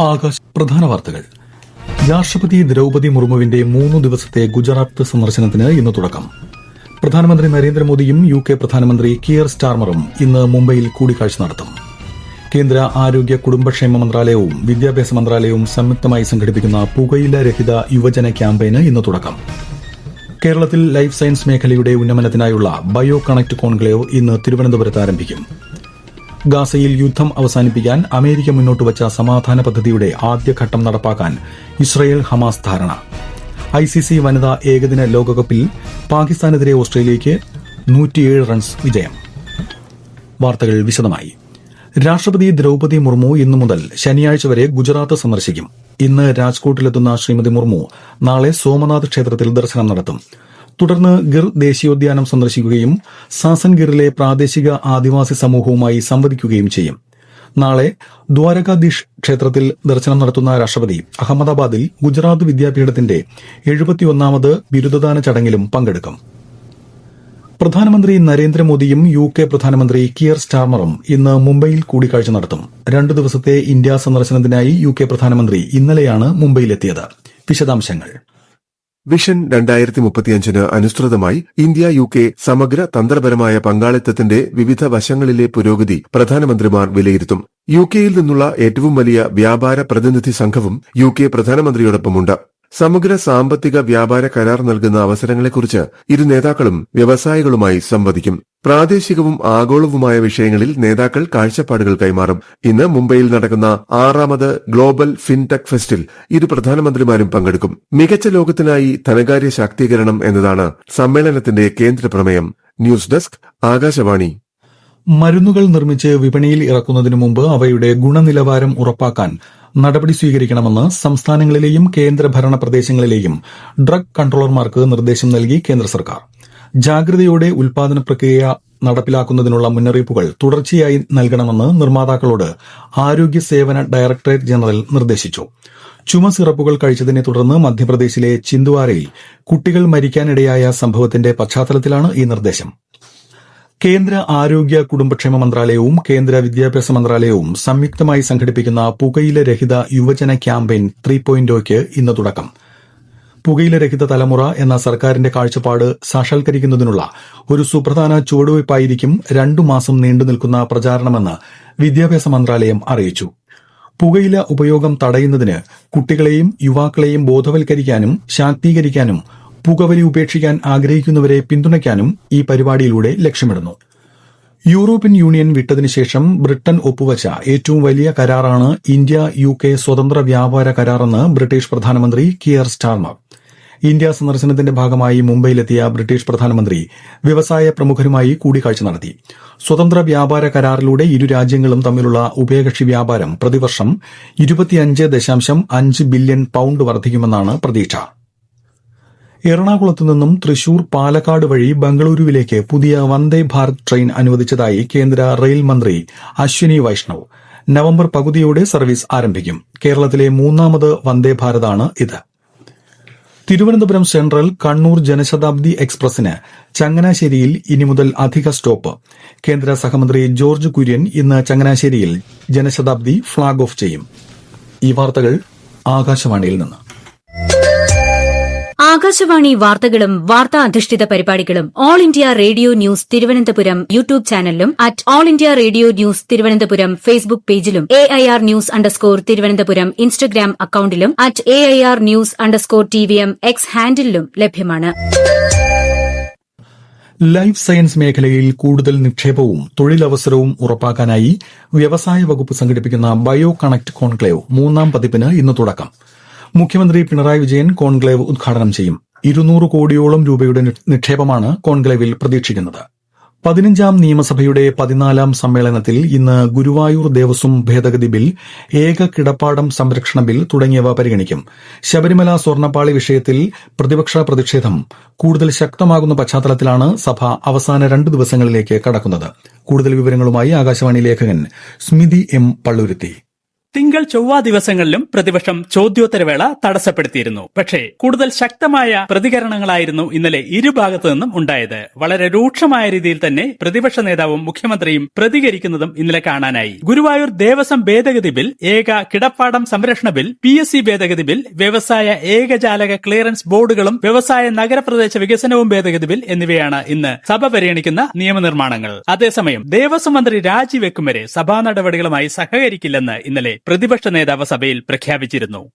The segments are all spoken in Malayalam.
ആകാശ് പ്രധാന വാർത്തകൾ. രാഷ്ട്രപതി ദ്രൌപതി മുർമുവിന്റെ മൂന്ന് ദിവസത്തെ ഗുജറാത്ത് സന്ദർശനത്തിന് ഇന്ന് തുടക്കം. പ്രധാനമന്ത്രി നരേന്ദ്രമോദിയും യു കെ പ്രധാനമന്ത്രി കിയർ സ്റ്റാർമറും ഇന്ന് മുംബൈയിൽ കൂടിക്കാഴ്ച നടത്തും. കേന്ദ്ര ആരോഗ്യ കുടുംബക്ഷേമ മന്ത്രാലയവും വിദ്യാഭ്യാസ മന്ത്രാലയവും സംയുക്തമായി സംഘടിപ്പിക്കുന്ന പുകയില രഹിത യുവജന ക്യാമ്പയിന് ഇന്ന് തുടക്കം. കേരളത്തിൽ ലൈഫ് സയൻസ് മേഖലയുടെ ഉന്നമനത്തിനായുള്ള ബയോ കണക്ട് കോൺക്ലേവ് ഇന്ന് തിരുവനന്തപുരത്ത് ആരംഭിക്കും. ഗാസയിൽ യുദ്ധം അവസാനിപ്പിക്കാൻ അമേരിക്ക മുന്നോട്ട് വച്ച സമാധാന പദ്ധതിയുടെ ആദ്യഘട്ടം നടപ്പാക്കാൻ ഇസ്രയേൽ ഹമാസ് ധാരണ. ഐ സി സി വനിതാ ഏകദിന ലോകകപ്പിൽ പാകിസ്ഥാനെതിരെ ഓസ്ട്രേലിയയ്ക്ക് റൺസ് വിജയം. വാർത്തകൾ വിശദമായി. രാഷ്ട്രപതി ദ്രൌപതി മുർമു ഇന്നു മുതൽ ശനിയാഴ്ച വരെ ഗുജറാത്ത് സന്ദർശിക്കും. ഇന്ന് രാജ്കോട്ടിലെത്തുന്ന ശ്രീമതി മുർമു നാളെ സോമനാഥ് ക്ഷേത്രത്തിൽ ദർശനം നടത്തും. തുടർന്ന് ഗിർ ദേശീയോദ്യാനം സന്ദർശിക്കുകയും സാസൻഗിറിലെ പ്രാദേശിക ആദിവാസി സമൂഹവുമായി സംവദിക്കുകയും ചെയ്യും. നാളെ ദ്വാരകാധീഷ് ക്ഷേത്രത്തിൽ ദർശനം നടത്തുന്ന രാഷ്ട്രപതി അഹമ്മദാബാദിൽ ഗുജറാത്ത് വിദ്യാപീഠത്തിന്റെ എഴുപത്തിയൊന്നാമത് ബിരുദദാന ചടങ്ങിലും പങ്കെടുക്കും. പ്രധാനമന്ത്രി നരേന്ദ്രമോദിയും യു കെ പ്രധാനമന്ത്രി കിയർ സ്റ്റാർമറും ഇന്ന് മുംബൈയിൽ കൂടിക്കാഴ്ച നടത്തും. രണ്ടു ദിവസത്തെ ഇന്ത്യ സന്ദർശനത്തിനായി യു കെ പ്രധാനമന്ത്രി ഇന്നലെയാണ് മുംബൈയിലെത്തിയത്. വിശദാംശങ്ങൾ വിഷൻ രണ്ടായിരത്തി മുപ്പത്തിയഞ്ചിന് അനുസൃതമായി ഇന്ത്യ യു കെ സമഗ്ര തന്ത്രപരമായ പങ്കാളിത്തത്തിന്റെ വിവിധ വശങ്ങളിലെ പുരോഗതി പ്രധാനമന്ത്രിമാർ വിലയിരുത്തും. യു കെയിൽ നിന്നുള്ള ഏറ്റവും വലിയ വ്യാപാര പ്രതിനിധി സംഘവും യു കെ പ്രധാനമന്ത്രിയോടൊപ്പമുണ്ട്. സമഗ്ര സാമ്പത്തിക വ്യാപാര കരാർ നൽകുന്ന അവസരങ്ങളെക്കുറിച്ച് ഇരു നേതാക്കളും വ്യവസായികളുമായി സംവദിക്കും. പ്രാദേശികവും ആഗോളവുമായ വിഷയങ്ങളിൽ നേതാക്കൾ കാഴ്ചപ്പാടുകൾ കൈമാറും. ഇന്ന് മുംബൈയിൽ നടക്കുന്ന ആറാമത് ഗ്ലോബൽ ഫിൻടെക് ഫെസ്റ്റിൽ ഇരു പ്രധാനമന്ത്രിമാരും പങ്കെടുക്കും. മികച്ച ലോകത്തിനായി ധനകാര്യ ശാക്തീകരണം എന്നതാണ് സമ്മേളനത്തിന്റെ കേന്ദ്ര പ്രമേയം. News desk Akashvani. മരുന്നുകൾ നിർമ്മിച്ച് വിപണിയിൽ ഇറക്കുന്നതിനു മുമ്പ് അവയുടെ ഗുണനിലവാരം ഉറപ്പാക്കാൻ നടപടി സ്വീകരിക്കണമെന്ന് സംസ്ഥാനങ്ങളിലെയും കേന്ദ്രഭരണ പ്രദേശങ്ങളിലെയും ഡ്രഗ് കൺട്രോളർമാർക്ക് നിർദ്ദേശം നൽകി കേന്ദ്ര സർക്കാർ. ജാഗ്രതയോടെ ഉൽപാദന പ്രക്രിയ നടപ്പിലാക്കുന്നതിനുള്ള മുന്നറിയിപ്പുകൾ തുടർച്ചയായി നൽകണമെന്ന് നിർമ്മാതാക്കളോട് ആരോഗ്യ സേവന ഡയറക്ടറേറ്റ് ജനറൽ നിർദ്ദേശിച്ചു. ചുമ സിറപ്പുകൾ കഴിച്ചതിനെ തുടർന്ന് മധ്യപ്രദേശിലെ ചിന്ദ്വാരയിൽ കുട്ടികൾ മരിക്കാനിടയായ സംഭവത്തിന്റെ പശ്ചാത്തലത്തിലാണ് ഈ നിർദ്ദേശം. കേന്ദ്ര ആരോഗ്യ കുടുംബക്ഷേമ മന്ത്രാലയവും കേന്ദ്ര വിദ്യാഭ്യാസ മന്ത്രാലയവും സംയുക്തമായി സംഘടിപ്പിക്കുന്ന പുകയില രഹിത യുവജന ക്യാമ്പയിൻ ത്രീ പോയിന്റ് ഇന്ന് തുടക്കം. പുകയില രഹിത തലമുറ എന്ന സർക്കാരിന്റെ കാഴ്ചപ്പാട് സാക്ഷാത്കരിക്കുന്നതിനുള്ള ഒരു സുപ്രധാന ചുവടുവയ്പായിരിക്കും രണ്ടു മാസം നീണ്ടുനിൽക്കുന്ന പ്രചാരണമെന്ന് വിദ്യാഭ്യാസ മന്ത്രാലയം അറിയിച്ചു. പുകയില ഉപയോഗം തടയുന്നതിന് കുട്ടികളെയും യുവാക്കളെയും ബോധവൽക്കരിക്കാനും ശാക്തീകരിക്കാനും പുകവലി ഉപേക്ഷിക്കാൻ ആഗ്രഹിക്കുന്നവരെ പിന്തുണയ്ക്കാനും ഈ പരിപാടിയിലൂടെ ലക്ഷ്യമിടുന്നു. യൂറോപ്യൻ യൂണിയൻ വിട്ടതിനു ശേഷം ബ്രിട്ടൻ ഒപ്പുവച്ച ഏറ്റവും വലിയ കരാറാണ് ഇന്ത്യ യു കെ സ്വതന്ത്ര വ്യാപാര കരാറെന്ന് ബ്രിട്ടീഷ് പ്രധാനമന്ത്രി കിയർ സ്റ്റാർമർ. ഇന്ത്യ സന്ദർശനത്തിന്റെ ഭാഗമായി മുംബൈയിലെത്തിയ ബ്രിട്ടീഷ് പ്രധാനമന്ത്രി വ്യവസായ പ്രമുഖരുമായി കൂടിക്കാഴ്ച നടത്തി. സ്വതന്ത്ര വ്യാപാര കരാറിലൂടെ ഇരു രാജ്യങ്ങളും തമ്മിലുള്ള ഉഭയകക്ഷി വ്യാപാരം പ്രതിവർഷം ഇരുപത്തിയഞ്ച് ദശാംശം അഞ്ച് ബില്യൺ പൌണ്ട് വർദ്ധിക്കുമെന്നാണ് പ്രതീക്ഷ. എറണാകുളത്തു നിന്നും തൃശൂർ പാലക്കാട് വഴി ബംഗളൂരുവിലേക്ക് പുതിയ വന്ദേ ഭാരത് ട്രെയിൻ അനുവദിച്ചതായി കേന്ദ്ര റെയിൽ മന്ത്രി അശ്വിനി വൈഷ്ണവ്. നവംബർ പകുതിയോടെ സർവീസ് ആരംഭിക്കും. കേരളത്തിലെ മൂന്നാമത് വന്ദേ ഭാരതാണ് ഇത്. തിരുവനന്തപുരം സെൻട്രൽ കണ്ണൂർ ജനശതാബ്ദി എക്സ്പ്രസിന് ചങ്ങനാശ്ശേരിയിൽ ഇനി മുതൽ അധിക സ്റ്റോപ്പ്. കേന്ദ്ര സഹമന്ത്രി ജോർജ് കുര്യൻ ഇന്ന് ചങ്ങനാശ്ശേരിയിൽ ജനശതാബ്ദി ഫ്ളാഗ് ഓഫ് ചെയ്യും. ഈ വാർത്തകൾ ആകാശവാണിയിൽ നിന്ന്. ആകാശവാണി വാർത്തകളും വാർത്താ അധിഷ്ഠിത പരിപാടികളും All India Radio News Thiruvananthapuram YouTube ചാനലിലും at All India Radio News Thiruvananthapuram Facebook പേജിലും A I R news underscore Thiruvananthapuram Instagram അക്കൌണ്ടിലും at A I R news underscore T V M X ഹാൻഡിലും ലഭ്യമാണ്. ലൈഫ് സയൻസ് മേഖലയിൽ കൂടുതൽ നിക്ഷേപവും തൊഴിലവസരവും ഉറപ്പാക്കാനായി വ്യവസായ വകുപ്പ് സംഘടിപ്പിക്കുന്ന ബയോ കണക്ട് കോൺക്ലേവ് മൂന്നാം പതിപ്പിന് ഇന്ന് തുടക്കം. മുഖ്യമന്ത്രി പിണറായി വിജയൻ കോൺക്ലേവ് ഉദ്ഘാടനം ചെയ്യും. ഇരുന്നൂറ് കോടിയോളം രൂപയുടെ നിക്ഷേപമാണ് കോൺക്ലേവിൽ പ്രതീക്ഷിക്കുന്നത്. പതിനഞ്ചാം നിയമസഭയുടെ പതിനാലാം സമ്മേളനത്തിൽ ഇന്ന് ഗുരുവായൂർ ദേവസ്വം ഭേദഗതി ബിൽ ഏക കിടപ്പാടം സംരക്ഷണ ബിൽ തുടങ്ങിയവ പരിഗണിക്കും. ശബരിമല സ്വർണപ്പാളി വിഷയത്തിൽ പ്രതിപക്ഷ പ്രതിഷേധം കൂടുതൽ ശക്തമാകുന്ന പശ്ചാത്തലത്തിലാണ് സഭ അവസാന രണ്ട് ദിവസങ്ങളിലേക്ക് കടക്കുന്നത്. കൂടുതൽ വിവരങ്ങളുമായി ആകാശവാണി ലേഖകൻ സ്മിതി എം പള്ളുരുത്തി. തിങ്കൾ ചൊവ്വ ദിവസങ്ങളിലും പ്രതിപക്ഷം ചോദ്യോത്തരവേള തടസ്സപ്പെടുത്തിയിരുന്നു. പക്ഷേ കൂടുതൽ ശക്തമായ പ്രതികരണങ്ങളായിരുന്നു ഇന്നലെ ഇരുഭാഗത്തു നിന്നും ഉണ്ടായത്. വളരെ രൂക്ഷമായ രീതിയിൽ തന്നെ പ്രതിപക്ഷ നേതാവും മുഖ്യമന്ത്രിയും പ്രതികരിക്കുന്നതും ഇന്നലെ കാണാനായി. ഗുരുവായൂർ ദേവസ്വം ഭേദഗതി ബിൽ ഏക കിടപ്പാടം സംരക്ഷണ ബിൽ പി എസ് സി ഭേദഗതി ബിൽ വ്യവസായ ഏകജാലക ക്ലിയറൻസ് ബോർഡുകളും വ്യവസായ നഗരപ്രദേശ വികസനവും ഭേദഗതി ബിൽ എന്നിവയാണ് ഇന്ന് സഭ പരിഗണിക്കുന്ന നിയമനിർമ്മാണങ്ങൾ. അതേസമയം ദേവസ്വം മന്ത്രി രാജിവെക്കും വരെ സഭാ നടപടികളുമായി സഹകരിക്കില്ലെന്ന് ഇന്നലെ പ്രതിപക്ഷ നേതാവ് സഭയിൽ പ്രഖ്യാപിച്ചിരുന്നു.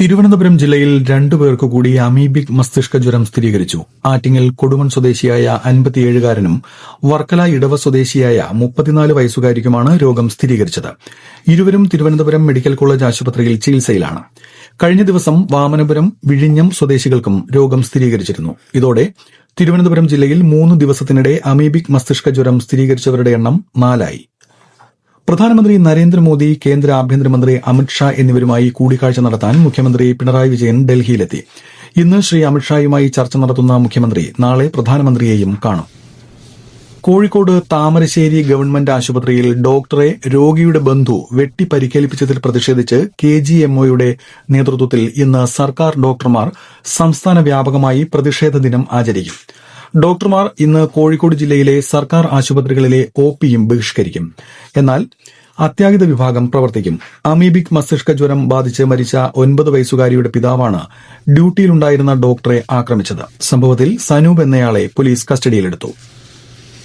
തിരുവനന്തപുരം ജില്ലയിൽ രണ്ടുപേർക്ക് കൂടി അമീബിക് മസ്തിഷ്ക ജ്വരം സ്ഥിരീകരിച്ചു. ആറ്റിങ്ങൽ കൊടുവൺ സ്വദേശിയായ അൻപത്തിയേഴുകാരനും വർക്കല ഇടവ സ്വദേശിയായ മുപ്പത്തിനാല് വയസ്സുകാരിക്കുമാണ് രോഗം സ്ഥിരീകരിച്ചത്. ഇരുവരും തിരുവനന്തപുരം മെഡിക്കൽ കോളേജ് ആശുപത്രിയിൽ ചികിത്സയിലാണ്. കഴിഞ്ഞ ദിവസം വാമനപുരം വിഴിഞ്ഞം സ്വദേശികൾക്കും രോഗം സ്ഥിരീകരിച്ചിരുന്നു. ഇതോടെ തിരുവനന്തപുരം ജില്ലയിൽ മൂന്ന് ദിവസത്തിനിടെ അമീബിക് മസ്തിഷ്ക ജ്വരം സ്ഥിരീകരിച്ചവരുടെ എണ്ണം നാലായി. പ്രധാനമന്ത്രി നരേന്ദ്രമോദി കേന്ദ്ര ആഭ്യന്തരമന്ത്രി അമിത്ഷാ എന്നിവരുമായി കൂടിക്കാഴ്ച നടത്താൻ മുഖ്യമന്ത്രി പിണറായി വിജയൻ ഡൽഹിയിലെത്തി. ഇന്ന് ശ്രീ അമിത്ഷായുമായി ചർച്ച നടത്തുന്ന മുഖ്യമന്ത്രി നാളെ പ്രധാനമന്ത്രിയെയും കാണും. കോഴിക്കോട് താമരശ്ശേരി ഗവൺമെന്റ് ആശുപത്രിയിൽ ഡോക്ടറെ രോഗിയുടെ ബന്ധു വെട്ടി പരിക്കേൽപ്പിച്ചതിൽ പ്രതിഷേധിച്ച് കെ ജി എംഒയുടെ നേതൃത്വത്തിൽ ഇന്ന് സർക്കാർ ഡോക്ടർമാർ സംസ്ഥാന വ്യാപകമായി പ്രതിഷേധ ദിനം ആചരിക്കും. ഡോക്ടർമാർ ഇന്ന് കോഴിക്കോട് ജില്ലയിലെ സർക്കാർ ആശുപത്രികളിലെ ഒ പിയും ബഹിഷ്കരിക്കും. എന്നാൽ അത്യാഹിത വിഭാഗം പ്രവർത്തിക്കും. അമീബിക് മസ്തിഷ്ക ജ്വരം ബാധിച്ച് മരിച്ച ഒൻപത് വയസ്സുകാരിയുടെ പിതാവാണ് ഡ്യൂട്ടിയിലുണ്ടായിരുന്ന ഡോക്ടറെ ആക്രമിച്ചത്. സംഭവത്തിൽ സനൂപ് എന്നയാളെ പോലീസ് കസ്റ്റഡിയിലെടുത്തു.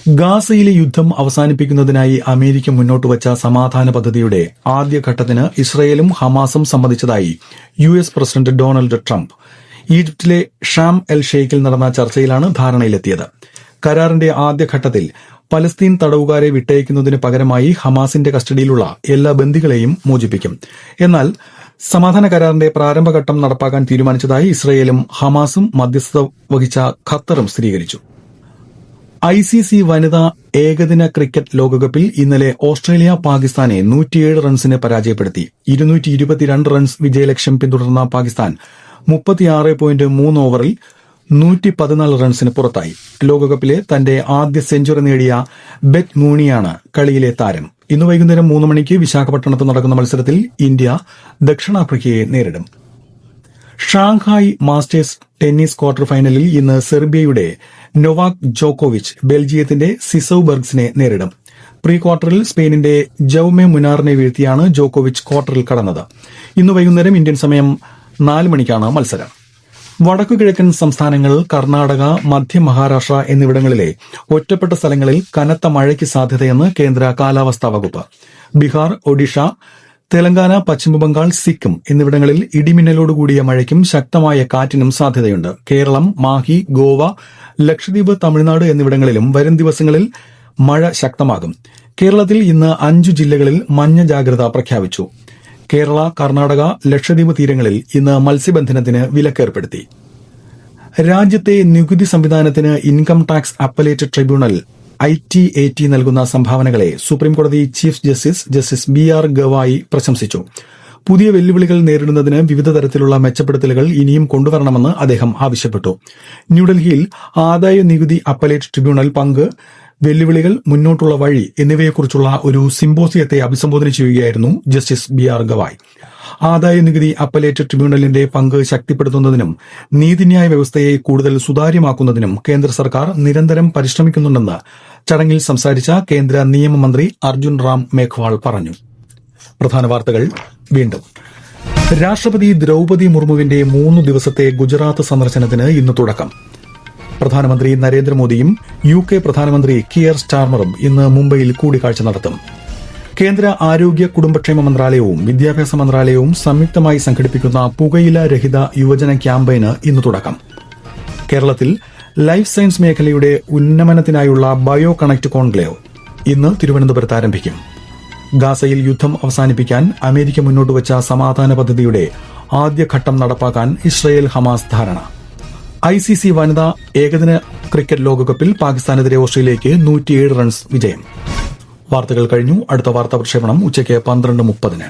ഗാസയിലെ യുദ്ധം അവസാനിപ്പിക്കുന്നതിനായി അമേരിക്ക മുന്നോട്ട് മുന്നോട്ടുവച്ച സമാധാന പദ്ധതിയുടെ ആദ്യഘട്ടത്തിന് ഇസ്രയേലും ഹമാസും സമ്മതിച്ചതായി U S president Donald Trump ഈജിപ്തിലെ ഷാം എൽ ഷെയ്ഖിൽ നടന്ന ചർച്ചയിലാണ് ധാരണയിലെത്തിയത്. കരാറിന്റെ ആദ്യഘട്ടത്തിൽ പലസ്തീൻ തടവുകാരെ വിട്ടയക്കുന്നതിന് പകരമായി ഹമാസിന്റെ കസ്റ്റഡിയിലുള്ള എല്ലാ ബന്ദികളെയും മോചിപ്പിക്കും. എന്നാൽ സമാധാന കരാറിന്റെ പ്രാരംഭഘട്ടം നടപ്പാക്കാൻ തീരുമാനിച്ചതായി ഇസ്രയേലും ഹമാസും മധ്യസ്ഥത വഹിച്ച ഖത്തറും സ്ഥിരീകരിച്ചു. ഐ സി സി വനിതാ ഏകദിന ക്രിക്കറ്റ് ലോകകപ്പിൽ ഇന്നലെ ഓസ്ട്രേലിയ പാകിസ്ഥാനെ നൂറ്റിയേഴ് റൺസിന് പരാജയപ്പെടുത്തി. ഇരുന്നൂറ്റി ഇരുപത്തിരണ്ട് റൺസ് വിജയലക്ഷ്യം പിന്തുടർന്ന പാകിസ്ഥാൻ മുപ്പത്തിയാറ് പോയിന്റ് മൂന്ന് ഓവറിൽ നൂറ്റി പതിനാല് റൺസിന് പുറത്തായി. ലോകകപ്പിലെ തന്റെ ആദ്യ സെഞ്ചുറി നേടിയ ബെറ്റ് മൂണിയാണ് കളിയിലെ താരം. ഇന്ന് വൈകുന്നേരം മൂന്ന് മണിക്ക് വിശാഖപട്ടണത്ത് നടക്കുന്ന മത്സരത്തിൽ ഇന്ത്യ ദക്ഷിണാഫ്രിക്കയെ നേരിടും. ഷാങ്ഹായ് മാസ്റ്റേഴ്സ് ടെന്നീസ് ക്വാർട്ടർ ഫൈനലിൽ ഇന്ന് സെർബിയയുടെ നൊവാക് ജോക്കോവിച്ച് ബെൽജിയത്തിന്റെ സിസൌബർഗ്സിനെ നേരിടും. പ്രീ ക്വാർട്ടറിൽ സ്പെയിനിന്റെ ജൌമെ മുനാറിനെ വീഴ്ത്തിയാണ് ജോക്കോവിച്ച് ക്വാർട്ടറിൽ കടന്നത്. ഇന്ന് വൈകുന്നേരം ഇന്ത്യൻ സമയം നാല് മണിക്കാണ് മത്സരം. വടക്കുകിഴക്കൻ സംസ്ഥാനങ്ങൾ കർണാടക മധ്യ മഹാരാഷ്ട്ര എന്നിവിടങ്ങളിലെ ഒറ്റപ്പെട്ട സ്ഥലങ്ങളിൽ കനത്ത മഴയ്ക്ക് സാധ്യതയെന്ന് കേന്ദ്ര കാലാവസ്ഥാ വകുപ്പ്. ബീഹാർ ഒഡീഷ തെലങ്കാന പശ്ചിമബംഗാൾ സിക്കിം എന്നിവിടങ്ങളിൽ ഇടിമിന്നലോടുകൂടിയ മഴയ്ക്കും ശക്തമായ കാറ്റിനും സാധ്യതയുണ്ട്. കേരളം മാഹി ഗോവ ലക്ഷദ്വീപ് തമിഴ്നാട് എന്നിവിടങ്ങളിലും വരും ദിവസങ്ങളിൽ മഴ ശക്തമാകും. കേരളത്തിൽ ഇന്ന് അഞ്ചു ജില്ലകളിൽ മഞ്ഞ ജാഗ്രത പ്രഖ്യാപിച്ചു. കേരള കർണാടക ലക്ഷദ്വീപ് തീരങ്ങളിൽ ഇന്ന് മത്സ്യബന്ധനത്തിന് വിലക്കേർപ്പെടുത്തി. രാജ്യത്തെ നികുതി സംവിധാനത്തിന് income tax appellate tribunal I T A T നൽകുന്ന സംഭാവനകളെ സുപ്രീംകോടതി chief justice justice B R Gavai പ്രശംസിച്ചു. പുതിയ വെല്ലുവിളികൾ നേരിടുന്നതിന് വിവിധ തരത്തിലുള്ള മെച്ചപ്പെടുത്തലുകൾ ഇനിയും കൊണ്ടുവരണമെന്ന് അദ്ദേഹം ആവശ്യപ്പെട്ടു. ന്യൂഡൽഹിയിൽ ആദായ നികുതി അപ്പലേറ്റ് ട്രിബ്യൂണൽ പങ്ക് വെല്ലുവിളികൾ മുന്നോട്ടുള്ള വഴി എന്നിവയെക്കുറിച്ചുള്ള ഒരു സിംബോസിയത്തെ അഭിസംബോധന ചെയ്യുകയായിരുന്നു ജസ്റ്റിസ് ബി ആർ ഗവായ്. ആദായ നികുതി അപ്പലേറ്റ് ട്രിബ്യൂണലിന്റെ പങ്ക് ശക്തിപ്പെടുത്തുന്നതിനും നീതിന്യായ വ്യവസ്ഥയെ കൂടുതൽ സുതാര്യമാക്കുന്നതിനും കേന്ദ്ര സർക്കാർ നിരന്തരം പരിശ്രമിക്കുന്നുണ്ടെന്ന് ചടങ്ങിൽ സംസാരിച്ച കേന്ദ്ര നിയമമന്ത്രി അർജുൻ റാം മേഘ്വാൾ പറഞ്ഞു. പ്രധാന വാർത്തകൾ വീണ്ടും. രാഷ്ട്രപതി ദ്രൗപതി മുർമുവിന്റെ മൂന്ന് ദിവസത്തെ ഗുജറാത്ത് സന്ദർശനത്തിന് ഇന്ന് തുടക്കം. പ്രധാനമന്ത്രി നരേന്ദ്രമോദിയും യു കെ പ്രധാനമന്ത്രി കിയർ സ്റ്റാർമറും ഇന്ന് മുംബൈയിൽ കൂടിക്കാഴ്ച നടത്തും. കേന്ദ്ര ആരോഗ്യ കുടുംബക്ഷേമ മന്ത്രാലയവും വിദ്യാഭ്യാസ മന്ത്രാലയവും സംയുക്തമായി സംഘടിപ്പിക്കുന്ന പുകയില രഹിത യുവജന ക്യാമ്പയിന് ഇന്ന് തുടക്കം. കേരളത്തിൽ ലൈഫ് സയൻസ് മേഖലയുടെ ഉന്നമനത്തിനായുള്ള ബയോ കണക്ട് കോൺക്ലേവ് ഇന്ന് തിരുവനന്തപുരത്ത് ആരംഭിക്കും. ഗാസയിൽ യുദ്ധം അവസാനിപ്പിക്കാൻ അമേരിക്ക മുന്നോട്ട് വെച്ച സമാധാന പദ്ധതിയുടെ ആദ്യഘട്ടം നടപ്പാക്കാൻ ഇസ്രയേൽ ഹമാസ് ധാരണ. ഐ സി സി വനിതാ ഏകദിന ക്രിക്കറ്റ് ലോകകപ്പിൽ പാകിസ്ഥാനെതിരെ ഓസ്ട്രേലിയയ്ക്ക് നൂറ്റിയേഴ് റൺസ് വിജയം. വാർത്തകൾ കഴിഞ്ഞു. അടുത്ത വാർത്താ പ്രക്ഷേപണം ഉച്ചയ്ക്ക് പന്ത്രണ്ട് മുപ്പതിന്.